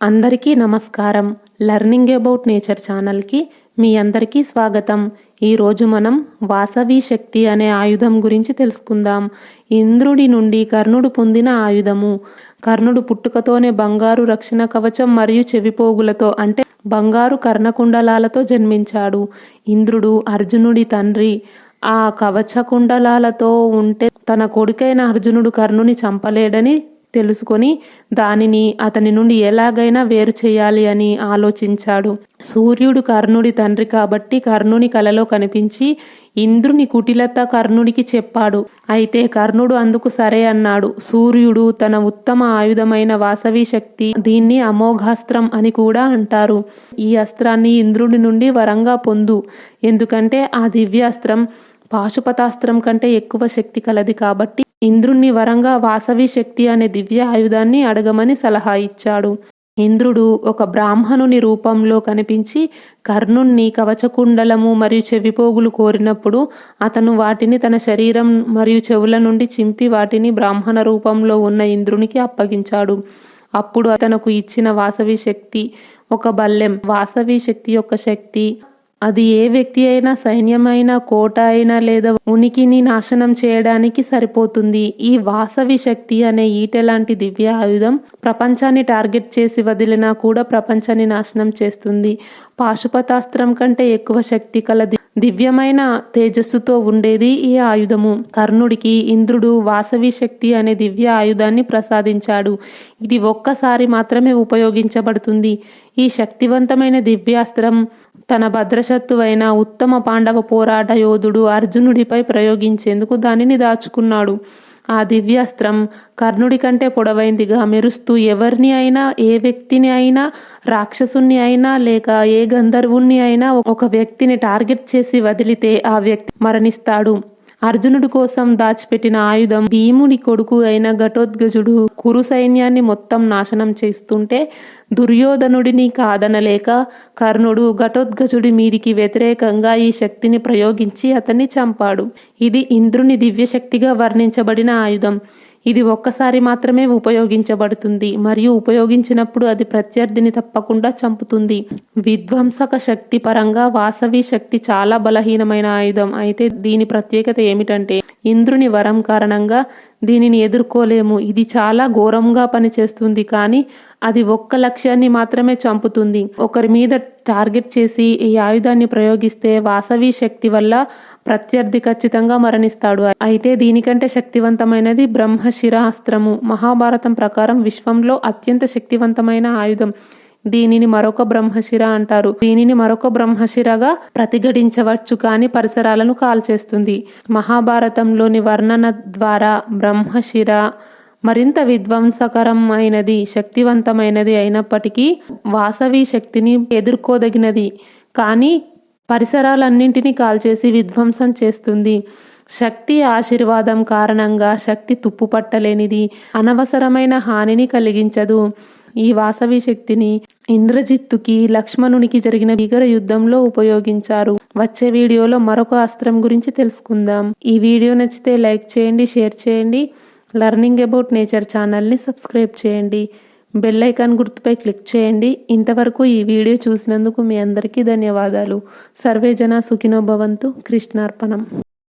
అందరికీ నమస్కారం. Learning about nature ఛానల్కి మీ అందరికీ స్వాగతం. ఈరోజు మనం వాసవి శక్తి అనే ఆయుధం గురించి తెలుసుకుందాం. ఇంద్రుడి నుండి కర్ణుడు పొందిన ఆయుధము. కర్ణుడు పుట్టుకతోనే బంగారు రక్షణ కవచం మరియు చెవిపోగులతో అంటే బంగారు కర్ణకుండలాలతో జన్మించాడు. ఇంద్రుడు అర్జునుడి తండ్రి. ఆ కవచ కుండలాలతో ఉంటే తన కొడుకైన అర్జునుడు కర్ణుని చంపలేడని తెలుసుకొని దానిని అతని నుండి ఎలాగైనా వేరు చేయాలి అని ఆలోచించాడు. సూర్యుడు కర్ణుడి తండ్రి కాబట్టి కర్ణుని కలలో కనిపించి ఇంద్రుని కుటిలత కర్ణుడికి చెప్పాడు. అయితే కర్ణుడు అందుకు సరే అన్నాడు. సూర్యుడు తన ఉత్తమ ఆయుధమైన వాసవి శక్తి దీన్ని అమోఘాస్త్రం అని కూడా అంటారు. ఈ అస్త్రాన్ని ఇంద్రుడి నుండి వరంగా పొందు. ఎందుకంటే ఆ దివ్యాస్త్రం పాశుపతాస్త్రం కంటే ఎక్కువ శక్తి కలది కాబట్టి ఇంద్రుణ్ణి వరంగా వాసవి శక్తి అనే దివ్య ఆయుధాన్ని అడగమని సలహా ఇచ్చాడు. ఇంద్రుడు ఒక బ్రాహ్మణుని రూపంలో కనిపించి కర్ణుణ్ణి కవచకుండలము మరియు చెవిపోగులు కోరినప్పుడు అతను వాటిని తన శరీరం మరియు చెవుల నుండి చింపి వాటిని బ్రాహ్మణ రూపంలో ఉన్న ఇంద్రునికి అప్పగించాడు. అప్పుడు అతనకు ఇచ్చిన వాసవి శక్తి ఒక బల్లెం. వాసవి శక్తి యొక్క శక్తి అది ఏ వ్యక్తి అయినా సైన్యమైనా కోట అయినా లేదా ఉనికిని నాశనం చేయడానికి సరిపోతుంది. ఈ వాసవి శక్తి అనే ఈటెలాంటి దివ్య ఆయుధం ప్రపంచాన్ని టార్గెట్ చేసి వదిలినా కూడా ప్రపంచాన్ని నాశనం చేస్తుంది. పాశుపతాస్త్రం కంటే ఎక్కువ శక్తి కల దివ్యమైన తేజస్సుతో ఉండేది ఈ ఆయుధము. కర్ణుడికి ఇంద్రుడు వాసవి శక్తి అనే దివ్య ఆయుధాన్ని ప్రసాదించాడు. ఇది ఒక్కసారి మాత్రమే ఉపయోగించబడుతుంది. ఈ శక్తివంతమైన దివ్యాస్త్రం తన భద్రశత్రువైన ఉత్తమ పాండవ పోరాట యోధుడు అర్జునుడిపై ప్రయోగించేందుకు దానిని దాచుకున్నాడు. ఆ దివ్యాస్త్రం కర్ణుడి కంటే పొడవైందిగా మెరుస్తూ ఎవరిని అయినా ఏ వ్యక్తిని అయినా రాక్షసుని అయినా లేక ఏ గంధర్వుణ్ణి అయినా ఒక వ్యక్తిని టార్గెట్ చేసి వదిలితే ఆ వ్యక్తి మరణిస్తాడు. అర్జునుడి కోసం దాచిపెట్టిన ఆయుధం భీముడి కొడుకు అయిన ఘటోద్గజుడు కురు సైన్యాన్ని మొత్తం నాశనం చేస్తుంటే దుర్యోధనుడిని కాదనలేక కర్ణుడు ఘటోద్గజుడి మీదికి వ్యతిరేకంగా ఈ శక్తిని ప్రయోగించి అతన్ని చంపాడు. ఇది ఇంద్రుని దివ్యశక్తిగా వర్ణించబడిన ఆయుధం. ఇది ఒక్కసారి మాత్రమే ఉపయోగించబడుతుంది మరియు ఉపయోగించినప్పుడు అది ప్రత్యర్థిని తప్పకుండా చంపుతుంది. విధ్వంసక శక్తి పరంగా వాసవి శక్తి చాలా బలహీనమైన ఆయుధం. అయితే దీని ప్రత్యేకత ఏమిటంటే ఇంద్రుని వరం కారణంగా దీనిని ఎదుర్కోలేము. ఇది చాలా ఘోరంగా పనిచేస్తుంది కానీ అది ఒక్క లక్ష్యాన్ని మాత్రమే చంపుతుంది. ఒకరి మీద టార్గెట్ చేసి ఈ ఆయుధాన్ని ప్రయోగిస్తే వాసవి శక్తి వల్ల ప్రత్యర్థి ఖచ్చితంగా మరణిస్తాడు. అయితే దీనికంటే శక్తివంతమైనది బ్రహ్మశిరాస్త్రము. మహాభారతం ప్రకారం విశ్వంలో అత్యంత శక్తివంతమైన ఆయుధం. దీనిని మరొక బ్రహ్మశిర అంటారు. దీనిని మరొక బ్రహ్మశిరగా ప్రతిఘటించవచ్చు కానీ పరిసరాలను కాల్చేస్తుంది. మహాభారతంలోని వర్ణన ద్వారా బ్రహ్మశిర మరింత విధ్వంసకరమైనది శక్తివంతమైనది అయినప్పటికీ వాసవి శక్తిని ఎదుర్కోదగినది. కానీ పరిసరాలన్నింటినీ కాల్చేసి విధ్వంసం చేస్తుంది. శక్తి ఆశీర్వాదం కారణంగా శక్తి తుప్పుపట్టలేనిది అనవసరమైన హానిని కలిగించదు. ఈ వాసవి శక్తిని ఇంద్రజిత్తుకి లక్ష్మణునికి జరిగిన భీకర యుద్ధంలో ఉపయోగించారు. వచ్చే వీడియోలో మరొక అస్త్రం గురించి తెలుసుకుందాం. ఈ వీడియో నచ్చితే లైక్ చేయండి షేర్ చేయండి. లర్నింగ్ అబౌట్ నేచర్ ఛానల్ని సబ్స్క్రైబ్ చేయండి. బెల్ ఐకాన్ గుర్తుపై క్లిక్ చేయండి. ఇంతవరకు ఈ వీడియో చూసినందుకు మీ అందరికీ ధన్యవాదాలు. సర్వే జన సుఖినో భవంతు. కృష్ణార్పణం.